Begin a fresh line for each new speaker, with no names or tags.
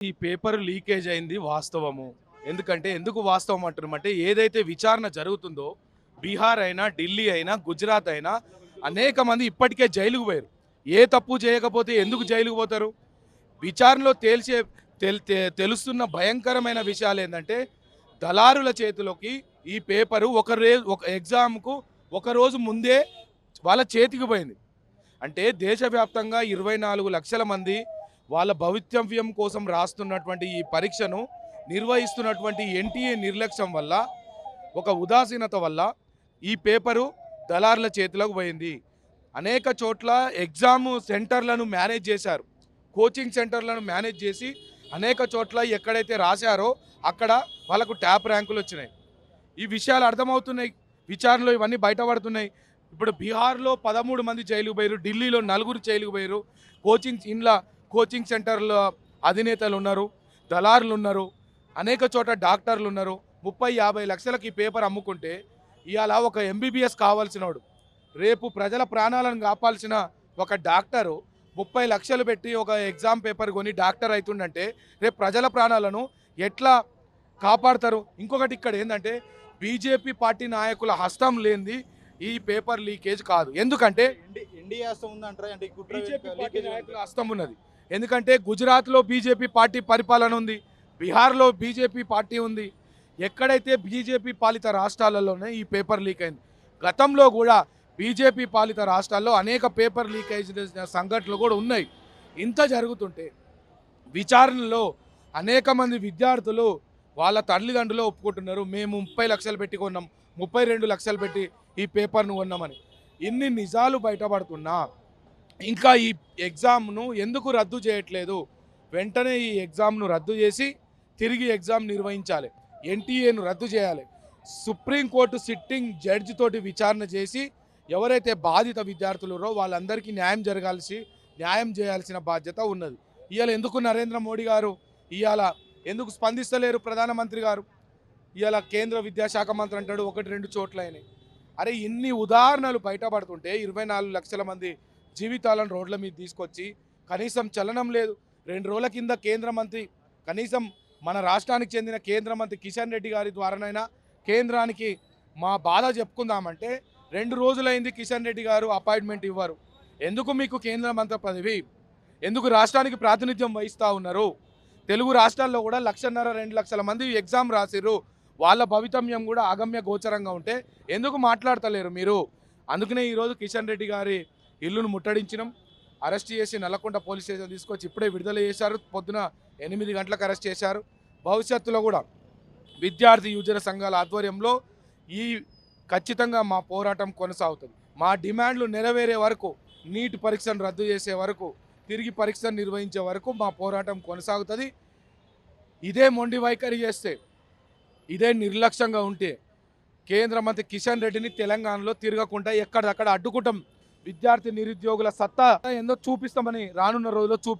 ఈ paper leakage అయింది వాస్తవము. ఎందుకంటే ఎందుకు వాస్తవం అంటున్నామంటే ఏదైతే విచారణ జరుగుతుందో బీహార్ అయినా ఢిల్లీ అయినా గుజరాత్ అయినా అనేక మంది ఇప్పటికే జైలుకు పోయారు. ఏ తప్పు చేయకపోతే ఎందుకు జైలుకు పోతారు? విచారణలో తేల్చే తెల్- తె- తెలుస్తున్న భయంకరమైన విషయాలు ఏంటంటే దళారుల చేతిలోకి ఈ పేపరు ఒక రే ఒక ఎగ్జామ్కు ఒక రోజు ముందే వాళ్ళ చేతికి పోయింది. అంటే దేశవ్యాప్తంగా ఇరవై నాలుగు లక్షల మంది వాళ్ళ భవితవ్యం కోసం రాస్తున్నటువంటి ఈ పరీక్షను నిర్వహిస్తున్నటువంటి ఎన్టీఏ నిర్లక్ష్యం వల్ల ఒక ఉదాసీనత వల్ల ఈ పేపరు దళారుల చేతిలోకి పోయింది. అనేక చోట్ల ఎగ్జామ్ సెంటర్లను మేనేజ్ చేశారు. కోచింగ్ సెంటర్లను మేనేజ్ చేసి అనేక చోట్ల ఎక్కడైతే రాశారో అక్కడ వాళ్ళకు ట్యాప్ ర్యాంకులు వచ్చినాయి. ఈ విషయాలు అర్థమవుతున్నాయి. విచారణలో ఇవన్నీ బయటపడుతున్నాయి. ఇప్పుడు బీహార్లో పదమూడు మంది జైలుకు పోయారు ఢిల్లీలో నలుగురు జైలుకు పోయారు కోచింగ్ ఇండ్ల కోచింగ్ సెంటర్ల అధినేతలు ఉన్నారు దళారులు ఉన్నారు అనేక చోట డాక్టర్లు ఉన్నారు. ముప్పై యాభై లక్షలకి పేపర్ అమ్ముకుంటే ఇవాళ ఒక ఎంబీబీఎస్ కావాల్సినోడు. రేపు ప్రజల ప్రాణాలను కాపాల్సిన ఒక డాక్టరు ముప్పై లక్షలు పెట్టి ఒక ఎగ్జామ్ పేపర్ కొని డాక్టర్ అవుతుండంటే రేపు ప్రజల ప్రాణాలను ఎట్లా కాపాడతారు? ఇంకొకటి ఇక్కడ ఏంటంటే బీజేపీ పార్టీ నాయకుల హస్తం లేనిది ఈ పేపర్ లీకేజ్ కాదు. ఎందుకంటే
ఇండి- ఇండియా హస్తం ఉందంటారా? అంటే
బీజేపీ పార్టీ నాయకుల హస్తం ఉన్నది. ఎందుకంటే గుజరాత్లో బీజేపీ పార్టీ పరిపాలన ఉంది బీహార్లో బీజేపీ పార్టీ ఉంది. ఎక్కడైతే బీజేపీ పాలిత రాష్ట్రాలలోనే ఈ పేపర్ లీక్ అయింది గతంలో కూడా బీజేపీ పాలిత రాష్ట్రాల్లో అనేక పేపర్ లీక్ అయిన సంఘటనలు కూడా ఉన్నాయి. ఇంత జరుగుతుంటే విచారణలో అనేక మంది విద్యార్థులు వాళ్ళ తల్లిదండ్రులు ఒప్పుకుంటున్నారు మేము ముప్పై లక్షలు పెట్టి కొన్నాం ముప్పై రెండు లక్షలు పెట్టి ఈ పేపర్ను కొన్నామని. ఇన్ని నిజాలు బయటపడుతున్నా ఇంకా ఈ ఎగ్జామ్ను ఎందుకు రద్దు చేయట్లేదు? వెంటనే ఈ ఎగ్జామ్ను రద్దు చేసి తిరిగి ఎగ్జామ్ నిర్వహించాలి. ఎన్టీఏను రద్దు చేయాలి. సుప్రీంకోర్టు సిట్టింగ్ జడ్జి తోటి విచారణ చేసి ఎవరైతే బాధిత విద్యార్థులరో వాళ్ళందరికీ న్యాయం జరగాల్సి న్యాయం చేయాల్సిన బాధ్యత ఉన్నది. ఇవాళ ఎందుకు నరేంద్ర మోడీ గారు? ఇవాళ ఎందుకు స్పందిస్తలేరు ప్రధానమంత్రి గారు? ఇవాళ కేంద్ర విద్యాశాఖ మంత్రి అంటాడు ఒకటి రెండు చోట్లైనవి అరే ఇన్ని ఉదాహరణలు బయటపడుతుంటే ఇరవై నాలుగు లక్షల మంది జీవితాలను రోడ్ల మీద తీసుకొచ్చి కనీసం చలనం లేదు. రెండు రోజుల కింద కేంద్ర మంత్రి కనీసం మన రాష్ట్రానికి చెందిన కేంద్ర మంత్రి కిషన్ రెడ్డి గారి ద్వారానైనా కేంద్రానికి మా బాధ చెప్పుకుందామంటే రెండు రోజులైంది కిషన్ రెడ్డి గారు అపాయింట్మెంట్ ఇవ్వరు. ఎందుకు మీకు కేంద్ర మంత్రి పదవి? ఎందుకు రాష్ట్రానికి ప్రాతినిధ్యం వహిస్తూ ఉన్నారు? తెలుగు రాష్ట్రాల్లో కూడా లక్షన్నర రెండు లక్షల మంది ఎగ్జామ్ రాసిర్రు. వాళ్ళ భవితమ్యం కూడా అగమ్య గోచరంగా ఉంటే ఎందుకు మాట్లాడతలేరు మీరు? అందుకనే ఈరోజు కిషన్ రెడ్డి గారి ఇల్లును ముట్టడించినాం. అరెస్ట్ చేసి నల్లకొండ పోలీస్ స్టేషన్ తీసుకొచ్చి ఇప్పుడే విడుదల చేశారు. పొద్దున ఎనిమిది గంటలకు అరెస్ట్ చేశారు. భవిష్యత్తులో కూడా విద్యార్థి యువజన సంఘాల ఆధ్వర్యంలో ఈ ఖచ్చితంగా మా పోరాటం కొనసాగుతుంది. మా డిమాండ్లు నెరవేరే వరకు నీట్ పరీక్షను రద్దు చేసే వరకు తిరిగి పరీక్షను నిర్వహించే వరకు మా పోరాటం కొనసాగుతుంది. ఇదే మొండి వైఖరి చేస్తే ఇదే నిర్లక్ష్యంగా ఉంటే కేంద్ర మంత్రి కిషన్ రెడ్డిని తెలంగాణలో తిరగకుండా ఎక్కడక్కడ అడ్డుకుంటాం. విద్యార్థి నిరుద్యోగుల సత్తా ఏందో చూపిస్తామని రానున్న రోజుల్లో చూపిస్తాం.